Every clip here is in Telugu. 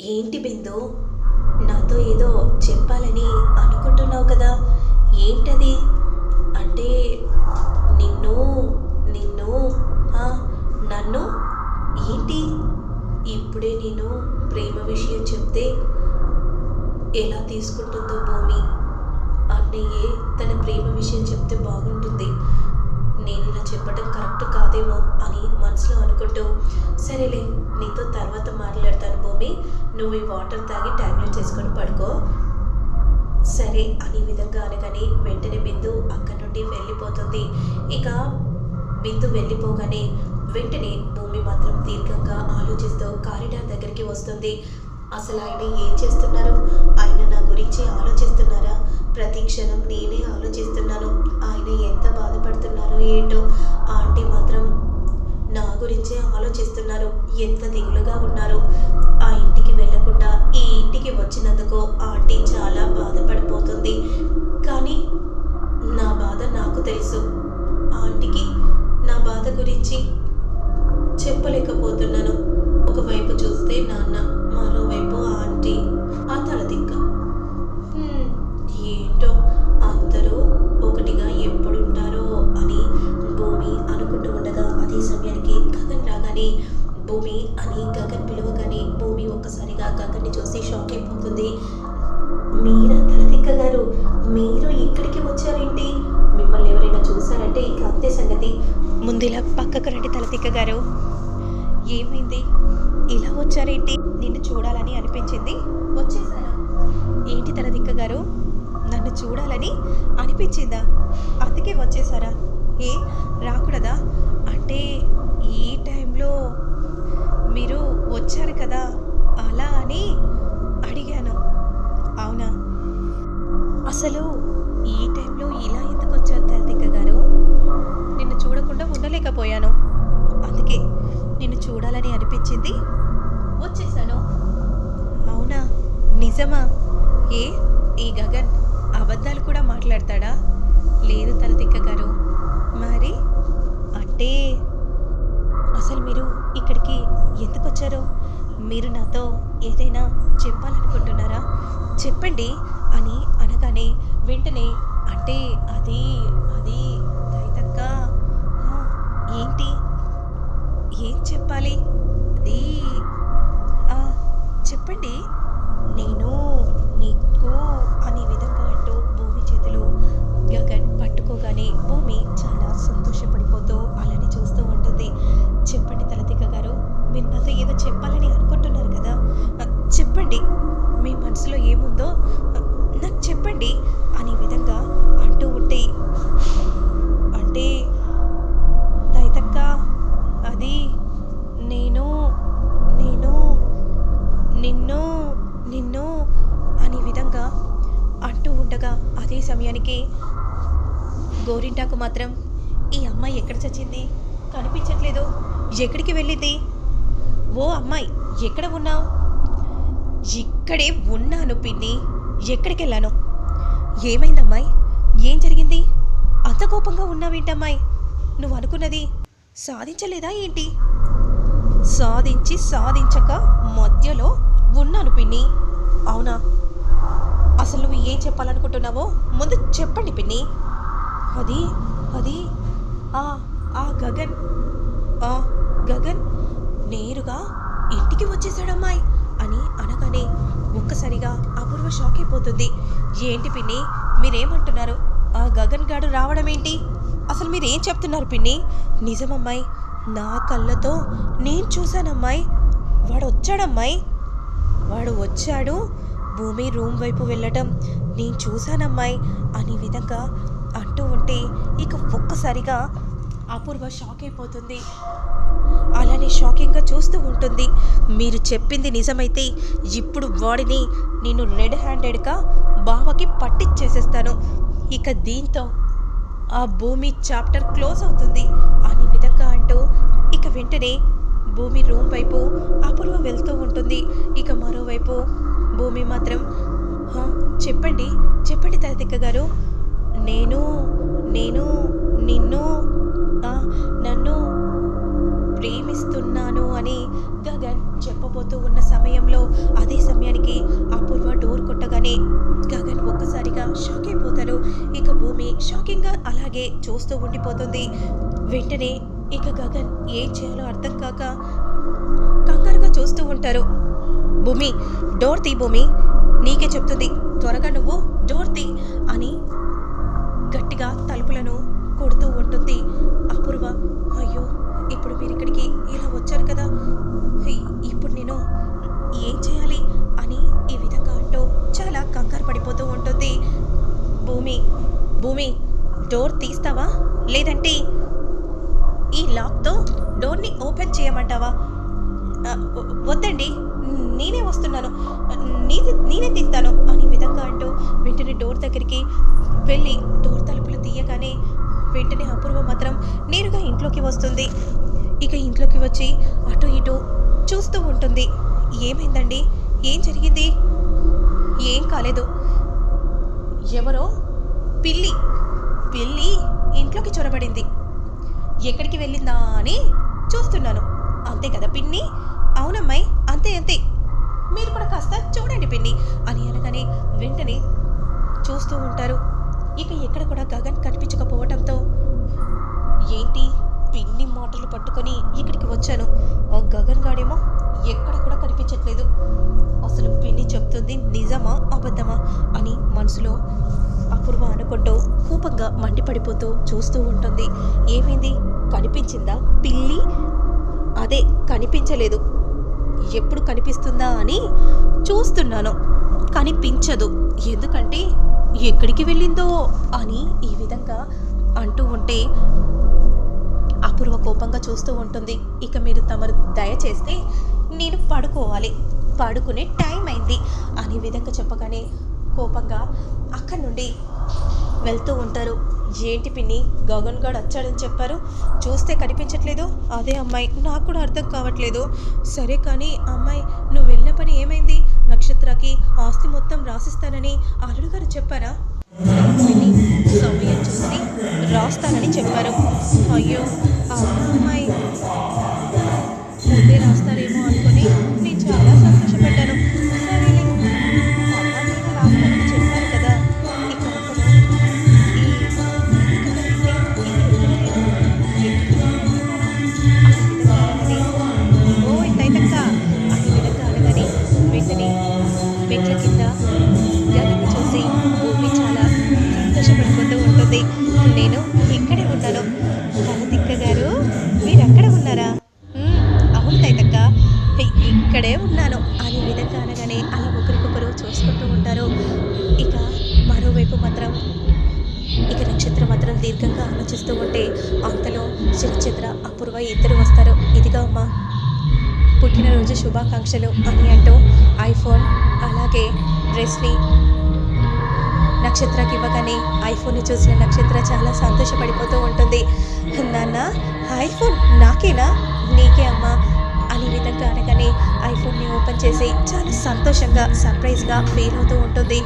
ఏంటి బిందు? నాతో ఏదో చెప్పాలని అనుకుంటున్నావు కదా. ఏంటది? అంటే నిన్ను నిన్ను నన్ను? ఏంటి? ఇప్పుడే నేను ప్రేమ విషయం చెప్తే ఎలా తీసుకుంటుందో భూమి. అన్నయ్యే తన ప్రేమ విషయం చెప్తే బాగుంటుంది. నేను ఇలా చెప్పడం కరెక్ట్ కాదేమో అని మనసులో అనుకుంటూ సరేలే నీతో తర్వాత మాట్లాడతాను భూమి. నువ్వు ఈ వాటర్ తాగి టాబ్లెట్ చేసుకొని పడుకో. సరే అనే విధంగా అనగానే వెంటనే బిందు అక్కడి నుండి వెళ్ళిపోతుంది. ఇక బిందు వెళ్ళిపోగానే వెంటనే భూమి మాత్రం దీర్ఘంగా ఆలోచిస్తూ కారిడార్ దగ్గరికి వస్తుంది. అసలు ఆయన ఏం చేస్తున్నారు? ఆయన నా గురించి ఆలోచిస్తున్నారా? ప్రతి క్షణం నేనే ఆలోచిస్తున్నాను. ఏంటో ఆంటీ మాత్రం నా గురించే ఆలోచిస్తున్నారు. ఎంత దిగులుగా ఉన్నారు. ఆ ఇంటికి వెళ్ళకుండా ఈ ఇంటికి వచ్చినందుకు ఆంటీ చాలా బాధపడిపోతుంది. కానీ నా బాధ నాకు తెలుసు. సమయానికి గగన్ రాగానే భూమి అని గగన్ పిలవగానే భూమి ఒక్కసారిగా గగన్ని చూసి షాక్ అయిపోతుంది. మీరా తలదిక్క గారు మీరు ఇక్కడికి వచ్చారేంటి? మిమ్మల్ని ఎవరైనా చూసారంటే ఇక అంతే సంగతి. ముందులా పక్కకు రండి తలదిక్క గారు. ఏమైంది? ఇలా వచ్చారేంటి? నిన్ను చూడాలని అనిపించింది? వచ్చేసారా? ఏంటి తలదిక్క గారు? నన్ను చూడాలని అనిపించిందా? అందుకే వచ్చేసారా? ఏ రాకూడదా? అంటే ఈ టైంలో మీరు వచ్చారు కదా? అలా అని అడిగాను. అవునా? అసలు ఈ టైంలో ఇలా ఎందుకు వచ్చారు తలతిక్క గారు? నిన్ను చూడకుండా ఉండలేకపోయాను. అందుకే నిన్ను చూడాలని అనిపించింది. వచ్చేసాను. అవునా? నిజమా? ఏ? ఈ గగన్ అబద్ధాలు కూడా మాట్లాడతాడా? లేదు తలతిక్క గారు. మరి? అంటే అసలు మీరు ఇక్కడికి ఎందుకు వచ్చారు? మీరు నాతో ఏదైనా చెప్పాలనుకుంటున్నారా? చెప్పండి అని అనగానే వెంటనే అంటే అది అది మాత్రం ఈ అమ్మాయి ఎక్కడ చచ్చింది? కనిపించట్లేదు. ఎక్కడికి వెళ్ళింది? ఓ అమ్మాయి ఎక్కడ ఉన్నావు? ఇక్కడే ఉన్నాను పిన్ని. ఎక్కడికి వెళ్ళాను? ఏమైందమ్మాయి ఏం జరిగింది? అంత కోపంగా ఉన్నావేంటమ్మాయి నువ్వు అనుకున్నది సాధించలేదా ఏంటి? సాధించి సాధించక మధ్యలో ఉన్నాను పిన్ని. అవునా? అసలు నువ్వు ఏం చెప్పాలనుకుంటున్నావో ముందు చెప్పండి పిన్ని. అది అది? ఆ ఆ గగన్. ఆ గగన్ నేరుగా ఇంటికి వచ్చేసాడమ్మాయి అని అనగానే ఒక్కసారిగా అపూర్వ షాక్ అయిపోతుంది. ఏంటి పిన్ని మీరేమంటున్నారు? ఆ గగన్ గాడు రావడం ఏంటి? అసలు మీరేం చెప్తున్నారు పిన్ని? నిజమమ్మాయి నా కళ్ళతో నేను చూశానమ్మాయి. వాడు వచ్చాడమ్మాయి. వాడు వచ్చాడు భూమి రూమ్ వైపు వెళ్ళటం నేను చూశానమ్మాయి అనే విధంగా అంటూ ఉంటే ఇక ఒక్కసారిగా అపూర్వ షాక్ అయిపోతుంది. అలానే షాకింగ్గా చూస్తూ ఉంటుంది. మీరు చెప్పింది నిజమైతే ఇప్పుడు వాడిని నేను రెడ్ హ్యాండెడ్గా బావకి పట్టించేసేస్తాను. ఇక దీంతో ఆ భూమి చాప్టర్ క్లోజ్ అవుతుంది అనే విధంగా అంటూ ఇక వెంటనే భూమి రూమ్ వైపు అపూర్వ వెళ్తూ ఉంటుంది. ఇక మరోవైపు భూమి మాత్రం చెప్పండి చెప్పండి తలతిక్క గారు నేను నేను నిన్ను నన్ను ప్రేమిస్తున్నాను అని గగన్ చెప్పబోతూ ఉన్న సమయంలో అదే సమయానికి అపూర్వ డోర్ కొట్టగానే గగన్ ఒక్కసారిగా షాక్ అయిపోతారు. ఇక భూమి షాకింగ్గా అలాగే చూస్తూ ఉండిపోతుంది. వెంటనే ఇక గగన్ ఏం చేయాలో అర్థం కాక కంగారుగా చూస్తూ ఉంటారు. భూమి డోర్ తీ భూమి నీకే చెప్తుంది. త్వరగా నువ్వు డోర్ తీ అని గట్టిగా తలుపులను కొడుతూ ఉంటుంది. అపూర్వ అయ్యో ఇప్పుడు మీరు ఇక్కడికి ఇలా వచ్చారు కదా? ఇప్పుడు నేను ఏం చేయాలి? అని ఈ విధంగా అంటూ చాలా కంగారు పడిపోతూ ఉంటుంది. భూమి భూమి డోర్ తీస్తావా? లేదంటే ఈ లాక్తో డోర్ని ఓపెన్ చేయమంటావా? వద్దండి. నేనే వస్తున్నాను. నీది నేనే తీస్తాను అనే విధంగా అంటూ వెంటనే డోర్ దగ్గరికి వెళ్ళి డోర్ తలుపులు తీయగానే వెంటనే అపూర్వ మాత్రం నేరుగా ఇంట్లోకి వస్తుంది. ఇక ఇంట్లోకి వచ్చి అటు ఇటు చూస్తూ ఉంటుంది. ఏమైందండి? ఏం జరిగింది? ఏం కాలేదు. ఎవరో పిల్లి పిల్లి ఇంట్లోకి చొరబడింది. ఎక్కడికి వెళ్ళిందా అని చూస్తున్నాను. అంతే కదా పిన్ని? అవునమ్మాయి అంతే అంతే. మీరు కూడా కాస్త చూడండి పిన్ని అని అనగానే వెంటనే చూస్తూ ఉంటారు. ఇక ఎక్కడ కూడా గగన్ కనిపించకపోవడంతో ఏంటి పిన్ని మాటలు పట్టుకొని ఇక్కడికి వచ్చాను? ఆ గగన్ గాడేమో ఎక్కడ కూడా కనిపించట్లేదు. అసలు పిన్ని చెప్తుంది నిజమా అబద్ధమా అని మనసులో అపూర్వ అనుకుంటూ కోపంగా మండిపడిపోతూ చూస్తూ ఉంటుంది. ఏమైంది? కనిపించిందా పిల్లి? అదే కనిపించలేదు. ఎప్పుడు కనిపిస్తుందా అని చూస్తున్నాను. కనిపించదు. ఎందుకంటే ఎక్కడికి వెళ్ళిందో అని ఈ విధంగా అంటూ ఉంటే అపూర్వ కోపంగా చూస్తూ ఉంటుంది. ఇక మీరు తమరు దయచేస్తే నేను పడుకోవాలి. పడుకునే టైం అయింది. అనే విధంగా చెప్పగానే కోపంగా అక్కడి నుండి వెళ్తూ ఉంటారు. ఏంటి పిన్ని? గగన్ గడ్ వచ్చాడని చెప్పారు. చూస్తే కనిపించట్లేదు. అదే అమ్మాయి. నాకు కూడా అర్థం కావట్లేదు. సరే కానీ అమ్మాయి నువ్వు వెళ్ళిన పని ఏమైంది? నక్షత్రకి ఆస్తి మొత్తం రాసిస్తానని అల్లుడు గారు చెప్పారా? సమయం చూసి రాస్తానని చెప్పారు. అయ్యో ఇక్కడే ఉన్నాను. అనే విధంగా అనగానే అలా ఒకరికొకరు చూసుకుంటూ ఉంటారు. ఇక మరోవైపు మాత్రం ఇక నక్షత్రం మాత్రం దీర్ఘంగా ఆలోచిస్తూ ఉంటే అంతలో శరచిత్ర అపూర్వ ఇద్దరు వస్తారు. ఇదిగా అమ్మా పుట్టినరోజు శుభాకాంక్షలు అని అంటూ ఐఫోన్ అలాగే డ్రెస్ని నక్షత్రకి ఇవ్వగానే ఐఫోన్ని చూసిన నక్షత్ర చాలా సంతోషపడిపోతూ ఉంటుంది. నాన్న ఐఫోన్ నాకేనా? నీకే అమ్మా. అనే విధంగా అనగానే ఐఫోన్ని ఓపెన్ చేసి చాలా సంతోషంగా సర్ప్రైజ్గా ఫీల్ అవుతూ ఉంటుంది.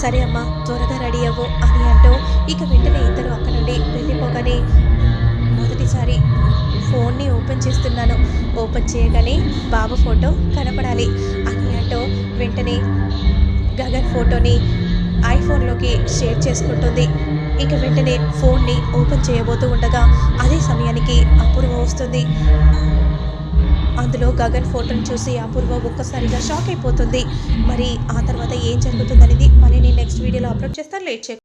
సరే అమ్మా త్వరగా రెడీ అవ్వు అని అంటూ ఇక వెంటనే ఇద్దరు అక్కడ నుండి వెళ్ళిపోగానే మొదటిసారి ఫోన్ని ఓపెన్ చేస్తున్నాను. ఓపెన్ చేయగానే బాబు ఫోటో కనపడాలి అని అంటూ వెంటనే గగన్ ఫోటోని ఐఫోన్లోకి షేర్ చేసుకుంటుంది. ఇక వెంటనే ఫోన్ని ఓపెన్ చేయబోతూ ఉండగా అదే సమయానికి అపూర్వ వస్తుంది. అందులో గగన్ ఫోటోని చూసి అపూర్వ ఒక్కసారిగా షాక్ అయిపోతుంది. మరి ఆ తర్వాత ఏం జరుగుతుందనేది మరి నేను నెక్స్ట్ వీడియోలో అప్లోడ్ చేస్తాను. లేట్ చేయకు